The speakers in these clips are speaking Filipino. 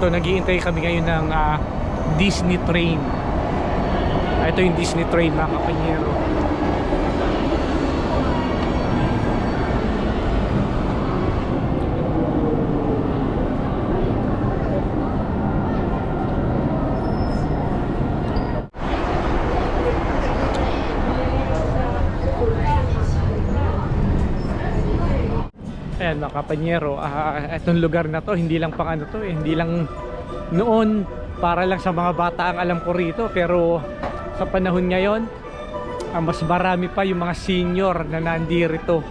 Ito, naghihintay kami ngayon ng ah, Disney train. Ah, Ito yung Disney train mga kapanyero. Ayan mga kapanyero, ah, itong lugar na to, hindi lang pang ano to eh, hindi lang noon. Para lang sa mga bata ang alam ko rito pero sa panahon ngayon ah, mas marami pa yung mga senior na nandirito.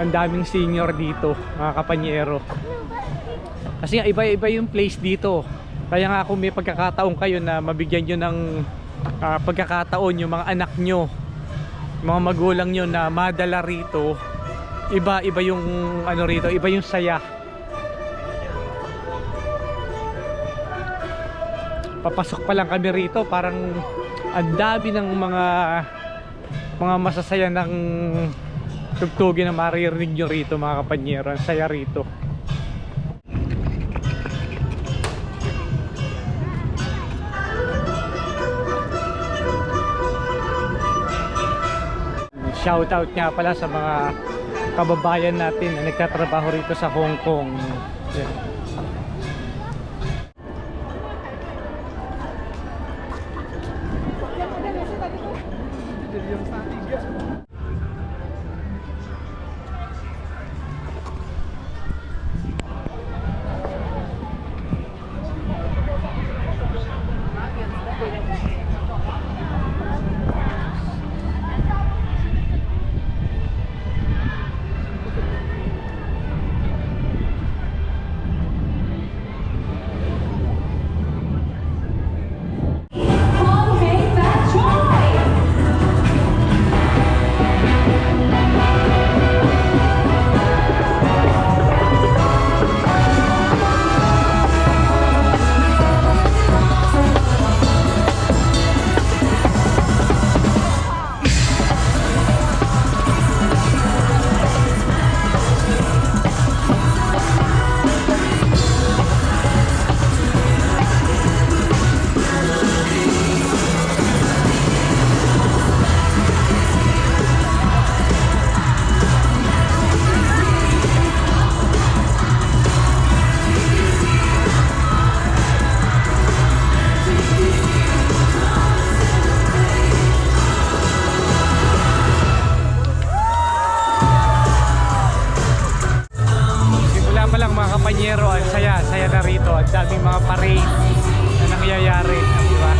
Ang daming senior dito mga kapanyero. Kasi nga iba-iba yung place dito. Kaya nga kung may pagkakataon kayo na mabigyan nyo ng ah, pagkakataon yung mga anak nyo mga magulang nyo na madala rito iba iba yung ano rito iba yung saya. Papasok pa lang kami rito parang ang dami ng mga mga masasaya ng tugtugin na maririnig nyo rito mga kapanyero. Ang saya rito. Shoutout nga pala sa mga kababayan natin na nagtatrabaho rito sa Hong Kong Yan. Lang mga kapanyero, ang saya, saya na rito. Ang daming mga parade na nangyayari, di ba?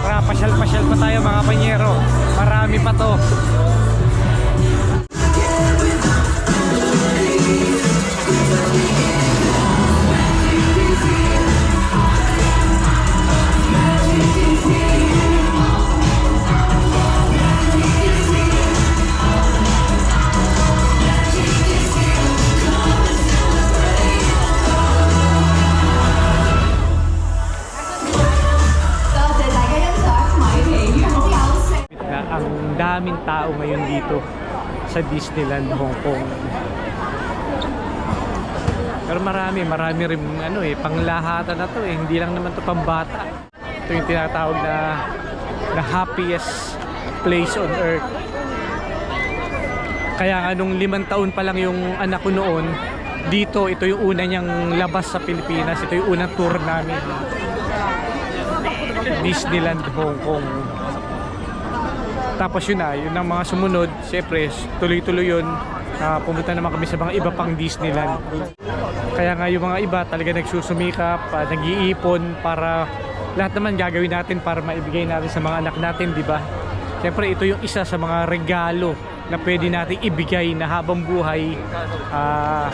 Para pasyal-pasyal pa tayo mga kapanyero. Marami pa to. Daming tao ngayon dito sa Disneyland Hong Kong. Pero marami, marami rin ano eh, panglahatan na to eh, hindi lang naman to pambata. Ito yung tinatawag na na happiest place on earth. Kaya nga nung limang taon pa lang yung anak ko noon, dito ito yung una niyang labas sa Pilipinas, ito yung unang tour namin. Disneyland Hong Kong. Tapos yun na, yun ang mga sumunod, syempre, tuloy-tuloy yun. Ah, pumunta naman kami sa mga iba pang Disneyland. Kaya nga yung mga iba talaga nagsusumikap, ah, nag-iipon para lahat naman gagawin natin para maibigay natin sa mga anak natin, di ba? Syempre, ito yung isa sa mga regalo na pwede natin ibigay na habang buhay ah,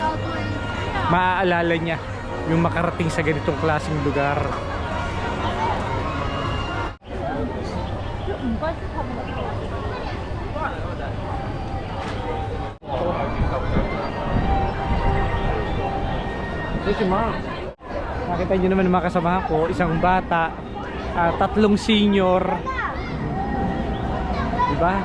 maaalala niya yung makarating sa ganitong klaseng lugar. Thank you, ma'am. Nakita nyo naman mga kasama ko, isang bata, uh, tatlong senior. Diba?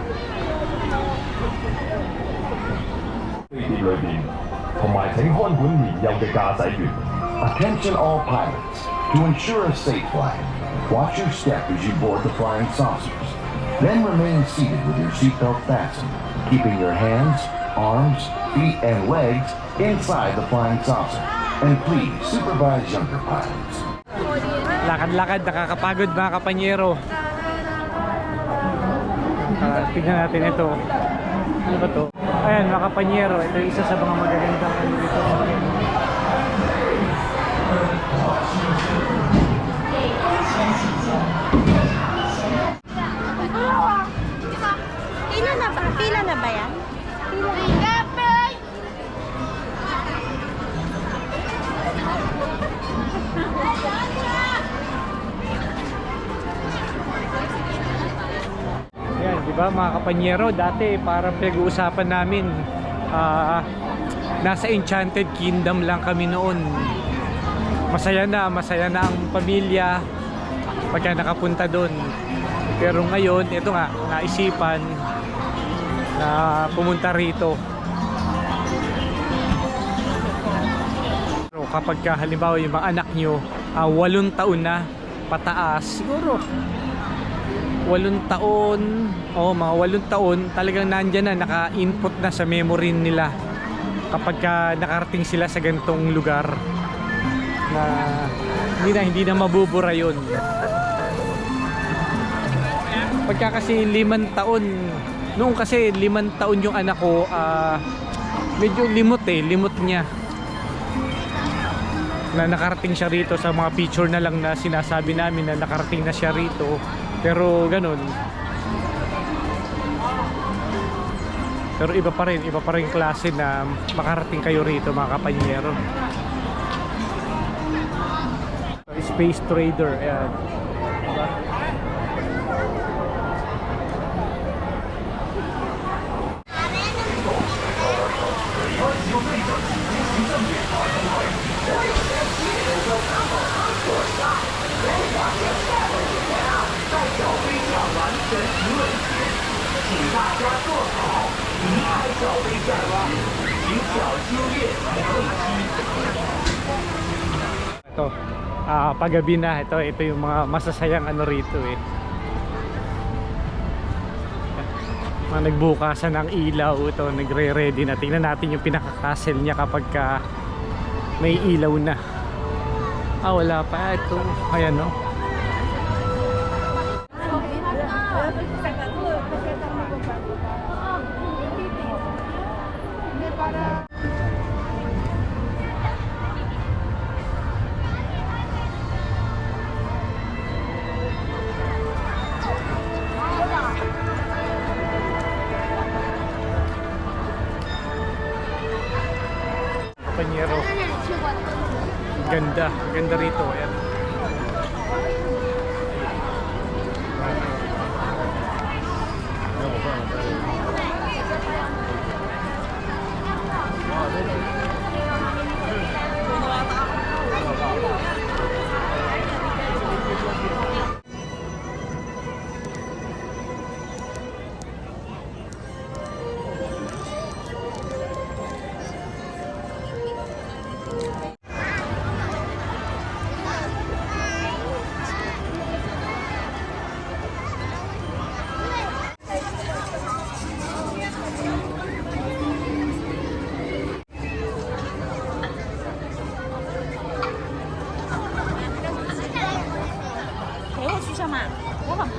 Attention all pilots. To ensure a safe flight, watch your step as you board the flying saucers. Then remain seated with your seatbelt fastened, keeping your hands, arms, feet, and legs inside the flying saucer. And please supervise younger pilots. Lakad-lakad, nakakapagod mga kapanyero. Ah, tignan natin ito. Ano ba to? Ayan mga kapanyero, ito yung isa sa mga magagandang ano dito akin. Pila Yan, di ba mga kapanyero, dati parang pinag-uusapan namin ah, nasa Enchanted Kingdom lang kami noon. Masaya na, masaya na ang pamilya pagka nakapunta doon. Pero ngayon, ito nga, naisipan na pumunta rito. Pero kapag ka, halimbawa yung mga anak nyo, ah, walong taon na pataas, siguro walong taon. O mga walong taon talagang nandyan na naka-input na sa memory nila kapag ka nakarating sila sa ganitong lugar na hindi na hindi na mabubura yun. Pagka kasi limang taon noong kasi limang taon yung anak ko ah, medyo limot eh limot niya. Na nakarating siya rito sa mga picture na lang na sinasabi namin na nakarating na siya rito pero ganun. Pero iba pa rin iba pa rin klase na makarating kayo rito mga kapanyero. Space Trader ayan ito ah paggabi na. Ito ito yung mga masasayang ano rito eh. Mga nagbukasan ng ilaw. Ito nagre-ready na. Tingnan natin yung pinaka-castle niya kapag ka may ilaw na. Ah wala pa. Ito ayan no Panyero. Ganda, ganda rito. Ayan. 干嘛我很